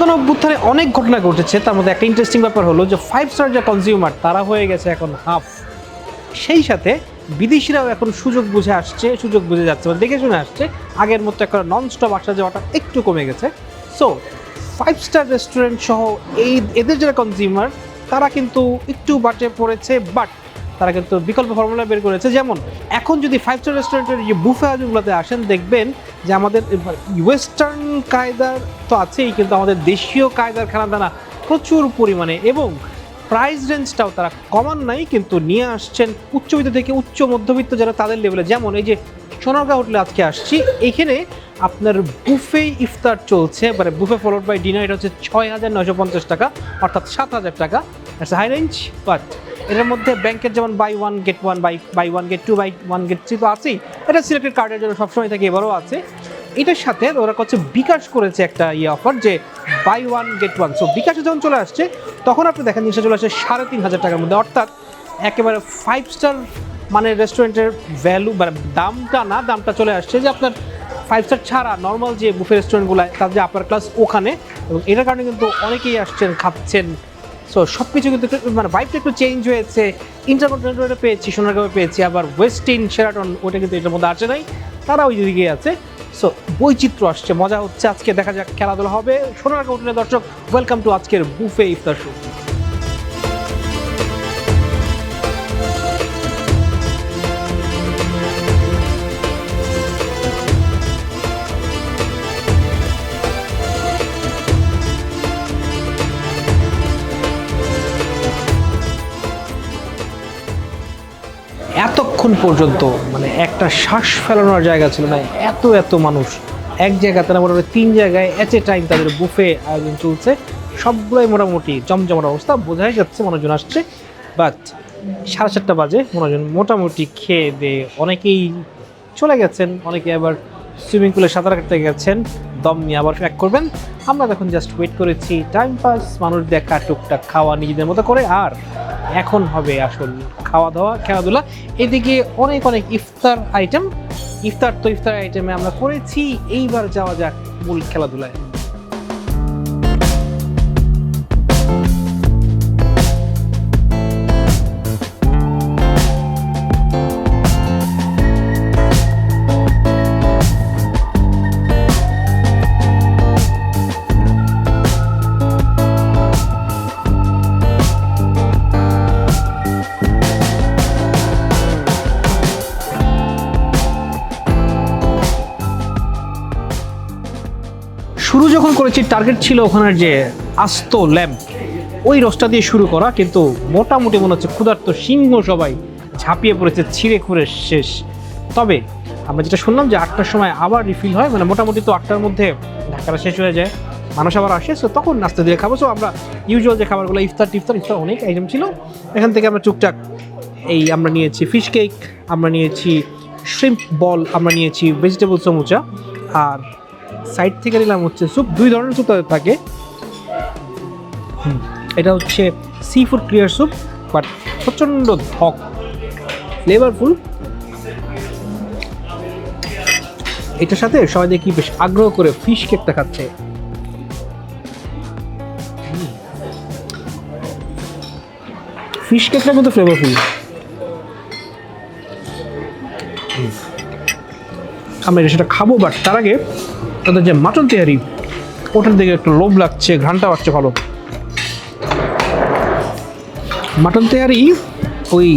গণ অভ্যুত্থানে অনেক ঘটনা ঘটেছে। তার মধ্যে একটা ইন্টারেস্টিং ব্যাপার হলো যে ফাইভ স্টার যে কনজিউমার তারা হয়ে গেছে এখন হাফ সেই সাথে বিদেশিরাও এখন সুযোগ বুঝে আসছে, সুযোগ বুঝে যাচ্ছে মানে দেখে শুনে আসছে। আগের মতো একটা নন স্টপ আসা যাওয়াটা একটু কমে গেছে। সো ফাইভ স্টার রেস্টুরেন্ট সহ এই, এদের যারা কনজিউমার তারা কিন্তু একটু বাটে পড়েছে বাট তারা কিন্তু বিকল্প ফর্মুলা বের করেছে। যেমন, এখন যদি ফাইভ স্টার রেস্টুরেন্টের যে বুফে আয়োজনগুলোতে আসেন, দেখবেন যে আমাদের ওয়েস্টার্ন কায়দার তো আছেই, কিন্তু আমাদের দেশীয় কায়দার খানাদানা প্রচুর পরিমাণে এবং প্রাইস রেঞ্জটাও তারা কমান নাই, কিন্তু নিয়ে আসছেন উচ্চবিত্ত থেকে উচ্চ মধ্যবিত্ত যারা তাদের লেভেলে যেমন, এই যে সোনারগাঁ হোটেলে আজকে আসছি, এখানে আপনার বুফে ইফতার চলছে মানে বুফে ফলোড বাই ডিনার এটা হচ্ছে ছয় হাজার নয়শো পঞ্চাশ টাকা, অর্থাৎ সাত হাজার টাকা। হাই রেঞ্জ বাট এটার মধ্যে ব্যাংকের যেমন buy one get one buy buy one get two buy one get three তো আছেই। এটা সিলেক্টেড কার্ডের জন্য সবসময় থাকে, এবারও আছে। এটার সাথে ওরা হচ্ছে বিকাশ করেছে একটা ইয়ে অফার যে buy one get one so বিকাশে যখন চলে আসছে, তখন আপনি দেখেন জিনিসটা চলে আসছে সাড়ে তিন হাজার টাকার মধ্যে। অর্থাৎ একেবারে ফাইভ স্টার মানে রেস্টুরেন্টের ভ্যালু মানে দামটা না, দামটা চলে আসছে যে আপনার ফাইভ স্টার ছাড়া নর্মাল যে বুফে রেস্টুরেন্টগুলো তার যে আপার ক্লাস ওখানে। এবং এটার কারণে কিন্তু অনেকেই আসছেন, খাচ্ছেন। সো সব কিছু কিন্তু মানে ভাইবটা একটু চেঞ্জ হয়েছে। ইন্টারকন্টিনেন্টালটা পেয়েছি, সোনারগাঁও পেয়েছি, আবার ওয়েস্টিন সেরাটন ওটা কিন্তু এটার মধ্যে আসে নাই। তারা ওই দিকে আছে। সো বৈচিত্র্য আসছে, মজা হচ্ছে। আজকে দেখা যাক, খেলাধুলা হবে। সোনারগাঁও হোটেলের দর্শক ওয়েলকাম টু আজকের বুফে ইফতার শো এতক্ষণ পর্যন্ত মানে একটা শ্বাস ফেলানোর জায়গা ছিল না। এত এত মানুষ। এক জায়গাতে না মোটামুটি তিন জায়গায় এট এ টাইম তাদের বুফে আয়োজন চলছে। সবগুলোই মোটামুটি জমজমার অবস্থা, বোঝাই যাচ্ছে মানুষজন আসছে। বাট সাড়ে চারটা বাজে, মানুষজন মোটামুটি খেয়ে দিয়ে অনেকেই চলে গেছেন, অনেকে আবার সুইমিং পুলে সাঁতার কাটতে গেছেন। দম নিয়ে আবার ব্যাক করবেন। আমরা তখন জাস্ট ওয়েট করেছি। টাইম পাস মানুষ দেখা, টুকটাক খাওয়া, নিজেদের মতো করে। আর এখন হবে আসল খাওয়া দাওয়া খেলাধুলা। এদিকে অনেক অনেক ইফতার আইটেম ইফতার তো ইফতার আইটেমে আমরা করেছি। এইবার যাওয়া যাক মূল খেলাধুলায়। করেছি টার্গেট ছিল ওখানের যে আস্ত ল্যাম্প। ওই রসটা দিয়ে শুরু করা, কিন্তু মোটামুটি মনে হচ্ছে ক্ষুধার্ত সিংহ সবাই ঝাঁপিয়ে পড়েছে, ছিঁড়ে খুঁড়ে শেষ। তবে আমরা যেটা শুনলাম যে আটটার সময় আবার রিফিল হয় মানে মোটামুটি তো আটটার মধ্যে ঢাকাটা শেষ হয়ে যায়, মানুষ আবার আসে সো তখন নাস্তা দিয়ে খাব। সো আমরা ইউজুয়াল যে খাবারগুলো, ইফতার টিফতার, ইফতার অনেক আইটেম ছিল। এখান থেকে আমরা টুকটাক এই আমরা নিয়েছি ফিশ কেক আমরা নিয়েছি শ্রিম্প বল আমরা নিয়েছি ভেজিটেবল সমুচা, আর সাইড থেকে নিলাম হচ্ছে স্যুপ। দুই ধরনের স্যুপ তাদের থাকে। এটা হচ্ছে seafood clear soup but প্রচণ্ড ধক ফ্লেভারফুল এটার সাথে সবাই দেখি বেশ আগ্রহ করে ফিশ কেকটা খাচ্ছে। ফিশ কেকটা কিন্তু ফ্লেভারফুল আমরা সেটা খাব বাট তার আগে তাদের যে মাটন তেহারি ওটার দিকে একটু লোভ লাগছে ঘ্রানটা আসছে ভালো। মাটন তেহারি ওই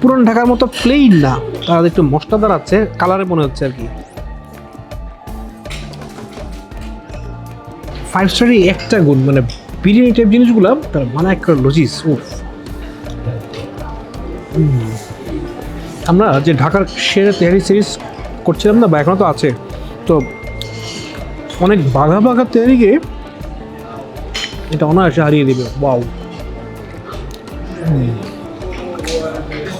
পুরন ঢাকার মতো প্লেন না, তার একটু মশলাদার আছে কালারে মনে হচ্ছে আর কি। ফাইভ স্টারই একটা গুণ মানে বিরিয়ানি টাইপ জিনিসগুলো, তার মানে একটা লজিস আমরা যে ঢাকার সেরা তেহারি সিরিজ করছিলাম না, বা এখনও তো আছে, তো অনেক বাঘা বাঘা তেহারিকে এটা অনায়াসে হারিয়ে দেবে। বাউ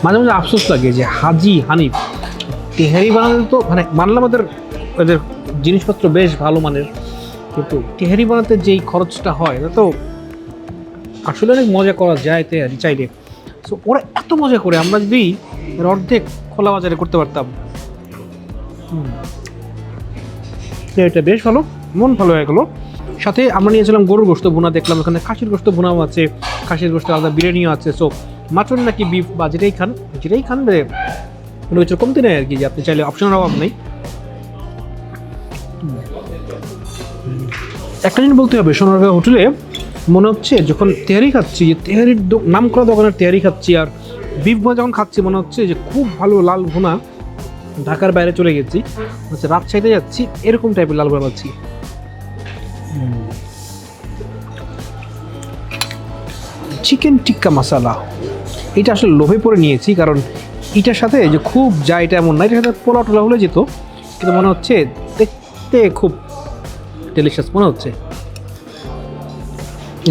মাঝে মাঝে আফসোস লাগে যে হাজি হানিফ, তেহারি বানাতে তো মানে মানলাম ওদের ওদের জিনিসপত্র বেশ ভালো মানের, কিন্তু তেহারি বানাতে যেই খরচটা হয় তো আসলে অনেক মজা করা যায় তেহারি চাইলে। সো ওরা এত মজা করে, আমরা যদি অর্ধেক খোলা বাজারে করতে পারতাম। হুম। এটা বেশ ভালো, মন ভালো হয়ে গেলো। সাথে আমরা নিয়েছিলাম গরুর গোস্ত বোনা দেখলাম ওখানে খাসির গোস্ত বোনাও আছে, খাসির গোস্ত আলাদা বিরিয়ানিও আছে। সো মাটন নাকি বিফ বা যেটাই খান যেটাই খান বে কোনো কিছু নেই আর কি, যে আপনি চাইলে অপশনের অভাব নেই। একটা জিনিস বলতে হবে সোনারগাঁ হোটেলে মনে হচ্ছে যখন তেহারি খাচ্ছি তেহারির নাম করা দোকানের তেহারি খাচ্ছি আর বিফ যখন খাচ্ছি, মনে হচ্ছে যে খুব ভালো লাল ভুনা। ঢাকার বাইরে চলে গেছি। হচ্ছে রাজশাহীতে যাচ্ছি, এরকম টাইপের লাল ভুনা পাচ্ছি। চিকেন টিক্কা মশালা এটা আসলে লোভে পড়ে নিয়েছি, কারণ এটার সাথে যে খুব যা এটা এমন না, এটার সাথে পোলাও টোলা হলে যেত, কিন্তু মনে হচ্ছে দেখতে খুব ডেলিশিয়াস মনে হচ্ছে।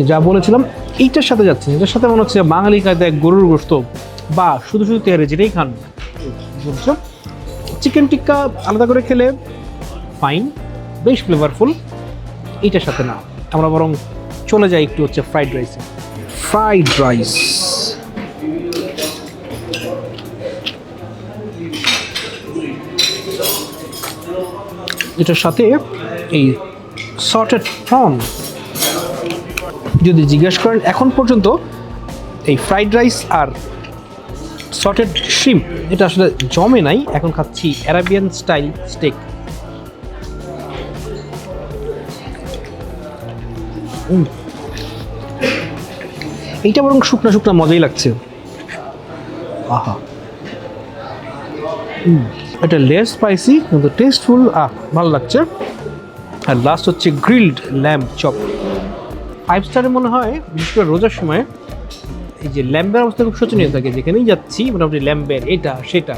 যা বলেছিলাম, এইটার সাথে যাচ্ছে এটার সাথে মনে হচ্ছে বাঙালি কায়দায় গরুর গোস্ত বা শুধু শুধু তেহারে যেটাই খান। বুঝছ? চিকেন টিক্কা আলাদা করে খেলে ফাইন বেশ ফ্লেভারফুল এইটার সাথে না। আমরা বরং চলে যাই একটু হচ্ছে ফ্রাইড রাইসে ফ্রাইড রাইস এটার সাথে এই সর্টেড প্রন যদি জিজ্ঞেস করেন এখন পর্যন্ত এই ফ্রাইড রাইস আর সর্টেড শ্রিম এটা আসলে জমে নাই, এখন খাচ্ছি অ্যারাবিয়ান স্টাইল স্টেক এইটা বরং শুকনা শুকনা মজাই লাগছে। আহা। এটা লেস স্পাইসি কিন্তু টেস্টফুল আহ, ভালো লাগছে। আর লাস্ট হচ্ছে গ্রিলড ল্যাম্প চপ ফাইভ স্টারে মনে হয়, বিশেষ করে রোজার সময় এই যে ল্যাম্বের অবস্থা খুব শোচনীয় থাকে, যেখানেই যাচ্ছি, মোটামুটি ল্যাম্বের এটা, সেটা।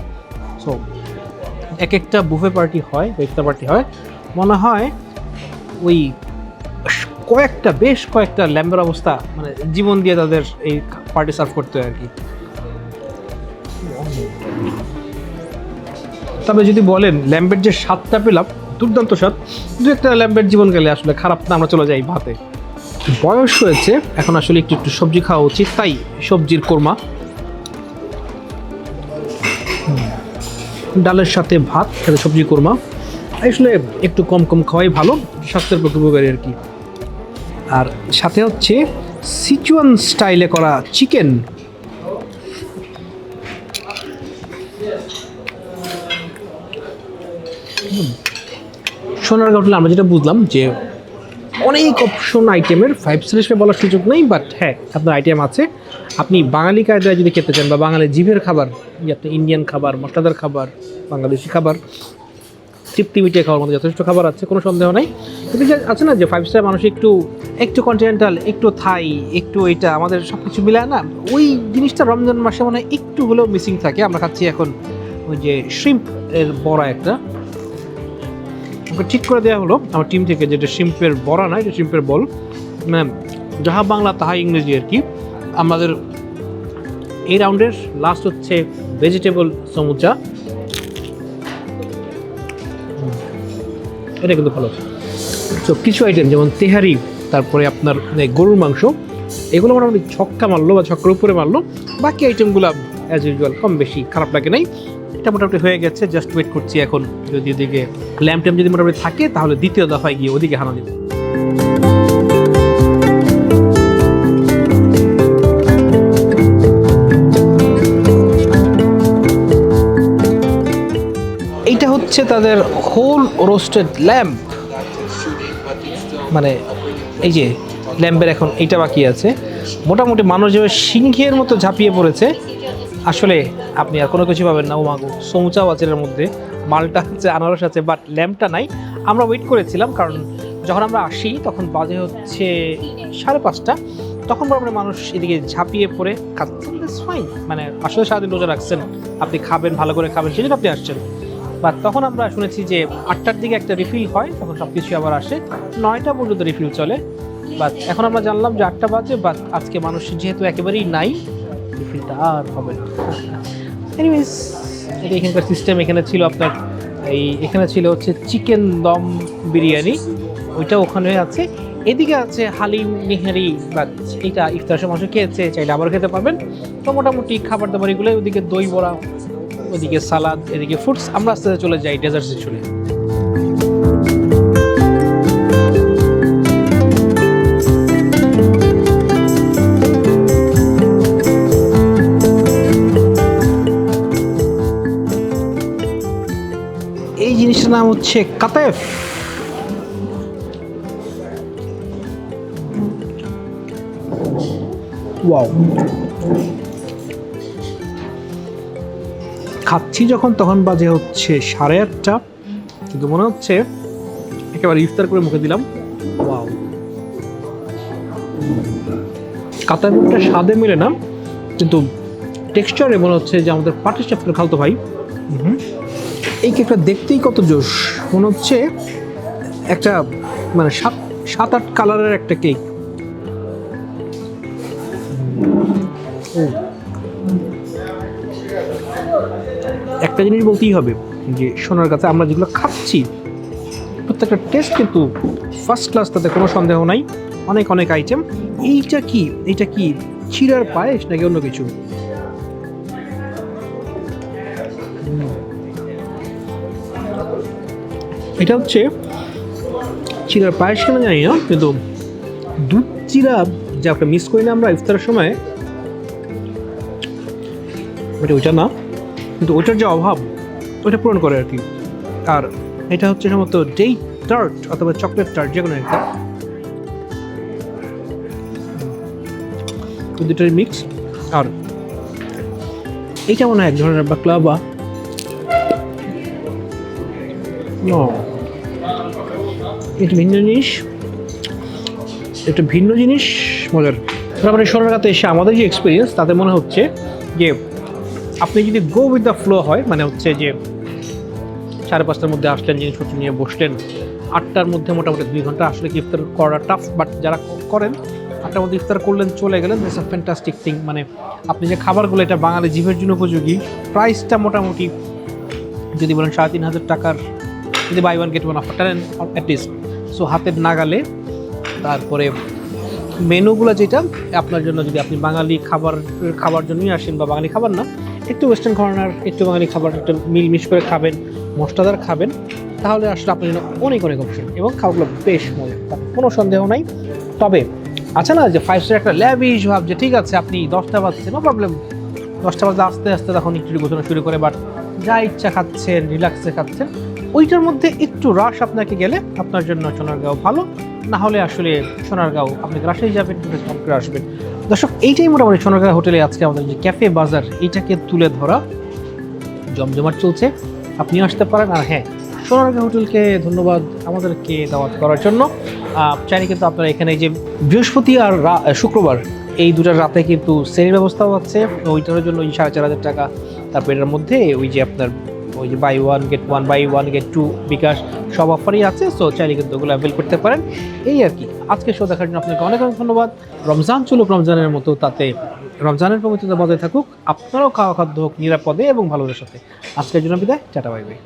সো এক একটা বুফে পার্টি হয় বা ইফতার পার্টি হয়। মনে হয় ওই কয়েকটা, বেশ কয়েকটা ল্যাম্বের অবস্থা মানে জীবন দিয়ে তাদের এই পার্টি সার্ভ করতে হয় আর কি। তবে যদি বলেন ল্যাম্বের যে স্বাদটা পেলাম, দুর্দান্ত স্বাদ। দু একটা ল্যাম্বের জীবন গেলে আসলে খারাপ না, আমরা চলে যাই ভাতে। বয়স হয়েছে, এখন আসলে একটু একটু সবজি খাওয়া উচিত, তাই সবজির কোরমা। ডালের সাথে ভাত, সাথে সবজি কোরমা। আসলে একটু কম কম খাওয়াই ভালো, স্বাস্থ্যের পক্ষে উপকারী আর কি। আর সাথে হচ্ছে সিচুয়ান স্টাইলে করা চিকেন সোনারগাঁও হোটেলে আমরা যেটা বুঝলাম যে অনেক অপশন আইটেমের ফাইভ স্টার হিসেবে বলার সুযোগ নেই বাট হ্যাঁ আপনার আইটেম আছে। আপনি বাঙালি কায়দায় যদি খেতে চান বা বাঙালি জিভের খাবার আপনি ইন্ডিয়ান খাবার, মশলাদার খাবার, বাংলাদেশি খাবার, তৃপ্তি মিটিয়ে খাওয়ার মতো যথেষ্ট খাবার আছে, কোনো সন্দেহ নাই। কিন্তু আছে না যে ফাইভ স্টার মানুষ একটু একটু কন্টিনেন্টাল একটু থাই একটু এটা, আমাদের সব কিছু মিলায় না, ওই জিনিসটা রমজান মাসে মনে একটু হলেও মিসিং থাকে। আমরা খাচ্ছি এখন ওই যে শ্রিম্প এর বড়া একটা। ওকে ঠিক করে দেওয়া হলো আমার টিম থেকে যেটা শিম্পের বড়া না, এটা শিম্পের বল ম্যাম যাহা বাংলা, তাহা ইংরেজি আর কি। আমাদের এই রাউন্ডের লাস্ট হচ্ছে ভেজিটেবল সমুচা। এটা কিন্তু ভালো। তো কিছু আইটেম যেমন তেহারি, তারপরে আপনার গরুর মাংস। এগুলো মোটামুটি ছক্কা মারলো বা ছক্কার উপরে মারলো। বাকি আইটেমগুলো অ্যাজ ইউজুয়াল কম বেশি খারাপ লাগে নাই। এটা মোটামুটি হয়ে গেছে জাস্ট ওয়েট করছি এখন। যদি ওদিকে ল্যাম্প ট্যাম্প যদি মোটামুটি থাকে, তাহলে দ্বিতীয় দফায় গিয়ে ওদিকে হানা দিতে এইটা হচ্ছে তাদের হোল রোস্টেড ল্যাম্প মানে এই যে ল্যাম্পের এখন এইটা বাকি আছে। মোটামুটি মানুষ যেভাবে সিংহের মতো ঝাঁপিয়ে পড়েছে, আসলে আপনি আর কোনো কিছু পাবেন না। ও মাগো সমুচাও আছে এর মধ্যে, মালটা আছে আনারস আছে বাট ল্যাম্পটা নাই। আমরা ওয়েট করেছিলাম, কারণ যখন আমরা আসি, তখন বাজে হচ্ছে সাড়ে পাঁচটা। তখন আমরা মানুষ এদিকে ঝাঁপিয়ে পড়ে খাচ্ছেন ফাইন মানে আসলে সারাদিন রোজা রাখছেন, আপনি খাবেন, ভালো করে খাবেন, সেজন্য আপনি আসছেন। বাট তখন আমরা শুনেছি যে আটটার দিকে একটা রিফিল হয়, তখন সব কিছু আবার আসে। নয়টা পর্যন্ত রিফিল চলে। বাট এখন আমরা জানলাম যে আটটা বাজে বাট আজকে মানুষ যেহেতু একেবারেই নাই রিফিলটা আর হবে না। এনিওয়েজ এটা এখানকার সিস্টেম এখানে ছিল আপনার এই, এখানে ছিল হচ্ছে চিকেন দম বিরিয়ানি। ওইটা ওখানে আছে। এদিকে আছে হালিম নিহারি বা এটা ইফতার সময় খেয়েছে, চাইলে আবার খেতে পারবেন। তো মোটামুটি খাবার দাবার এগুলো ওদিকে দই বড়া, ওদিকে সালাদ, এদিকে ফ্রুটস আমরা আস্তে আস্তে চলে যাই ডেজার্ট সেকশনে হচ্ছে কাতেফ। খাচ্ছি যখন, তখন বাজে হচ্ছে সাড়ে আটটা। কিন্তু মনে হচ্ছে একেবারে ইফতার করে মুখে দিলাম। ওয়াও। কাতার মুখটা স্বাদে মিলে না, কিন্তু টেক্সচারে মনে হচ্ছে যে আমাদের পাটির চাপের খালতো ভাই। হুম। এই কেকটা দেখতেই কত জোশ। মনে হচ্ছে একটা মানে সাত সাত, আট কালারের একটা কেক। একটা জিনিস বলতেই হবে যে, সোনার কাছে আমরা যেগুলো খাচ্ছি, প্রত্যেকটা টেস্ট কিন্তু ফার্স্ট ক্লাস তাতে কোনো সন্দেহ নাই। অনেক অনেক আইটেম এইটা কি? এইটা কি চিরার পায়েস নাকি অন্য কিছু? এটা হচ্ছে চিরার পায়েস কেন জানি না, কিন্তু দুধ চিরা যা একটা মিস করি না আমরা ইফতারের সময় ওটা ওইটা না কিন্তু ওইটার যে অভাব, ওইটা পূরণ করে আর কি। আর এটা হচ্ছে সম্ভবত ডেই টার্ট অথবা চকলেট টার্ট যে কোনো একটা দুটোর মিক্স আর এইটা মনে হয় এক ধরনের বাকলাবা। ও। এটা ভিন্ন জিনিস, একটা ভিন্ন জিনিস, মজার। তারপরে সোনারগাতে এসে আমাদের যে এক্সপিরিয়েন্স তাতে মনে হচ্ছে যে আপনি যদি গো উইথ দ্য ফ্লো হয় মানে হচ্ছে যে সাড়ে পাঁচটার মধ্যে আসলেন, জিনিসপত্র নিয়ে বসলেন, আটটার মধ্যে মোটামুটি দুই ঘণ্টা আসলে ইফতার করা টাফ বাট যারা করেন, আটটার মধ্যে ইফতার করলেন, চলে গেলেন দিস আ ফ্যান্টাস্টিক থিং মানে আপনি যে খাবারগুলো, এটা বাঙালি জিভের জন্য উপযোগী প্রাইসটা মোটামুটি যদি বলেন সাড়ে তিন হাজার টাকার যদি buy one get one offer টারেন at least so হাতের নাগালে। তারপরে মেনুগুলো যেটা, আপনার জন্য যদি আপনি বাঙালি খাবার খাবার জন্যই আসেন বা বাঙালি খাবার না, একটু ওয়েস্টার্ন কর্নার একটু বাঙালি খাবার, একটু মিল মিশ করে খাবেন, মশলাদার খাবেন, তাহলে আসলে আপনার জন্য অনেক অনেক অপশন এবং খাবারগুলো বেশ মজা কোনো সন্দেহ নাই। তবে আছে না যে ফাইভ স্টার একটা ল্যাবিশ ভাব যে ঠিক আছে, আপনি দশটা বাজছে নো প্রবলেম দশটা বাজে আস্তে আস্তে তখন একটু গোছানো শুরু করে বাট যা ইচ্ছা খাচ্ছেন রিল্যাক্সে খাচ্ছেন ওইটার মধ্যে একটু রাশ আপনাকে গেলে আপনার জন্য সোনারগাঁও ভালো। না হলে আসলে সোনারগাঁও আপনি রাজশাহী যাবেন করে আসবেন। দর্শক, এইটাই মোটামুটি সোনারগাঁও হোটেলে আজকে আমাদের যে ক্যাফে বাজার, এইটাকে তুলে ধরা জমজমাট চলছে। আপনিও আসতে পারেন। আর হ্যাঁ সোনারগাঁ হোটেলকে ধন্যবাদ আমাদেরকে দাওয়াত করার জন্য। চাইলে কিন্তু আপনারা এখানে যে বৃহস্পতি আর শুক্রবার, এই দুটার রাতে কিন্তু সেলের ব্যবস্থাও আছে। ওইটার জন্য ওই সাড়ে চার হাজার টাকা তারপর এটার মধ্যে ওই যে আপনার ওই যে buy one get one buy one get two bKash, সব অফারই আছে সো চাইলে কিন্তু ওগুলো অ্যাভেল করতে পারেন। এই আর কি। আজকে শো দেখার জন্য আপনাকে অনেক অনেক ধন্যবাদ। রমজান চলুক রমজানের মতো, তাতে রমজানের পবিত্রতা বজায় থাকুক। আপনারাও খাওয়া খাদ্য হোক, নিরাপদে এবং ভালোদের সাথে। আজকের জন্য বিদায় চাটা বাই বাই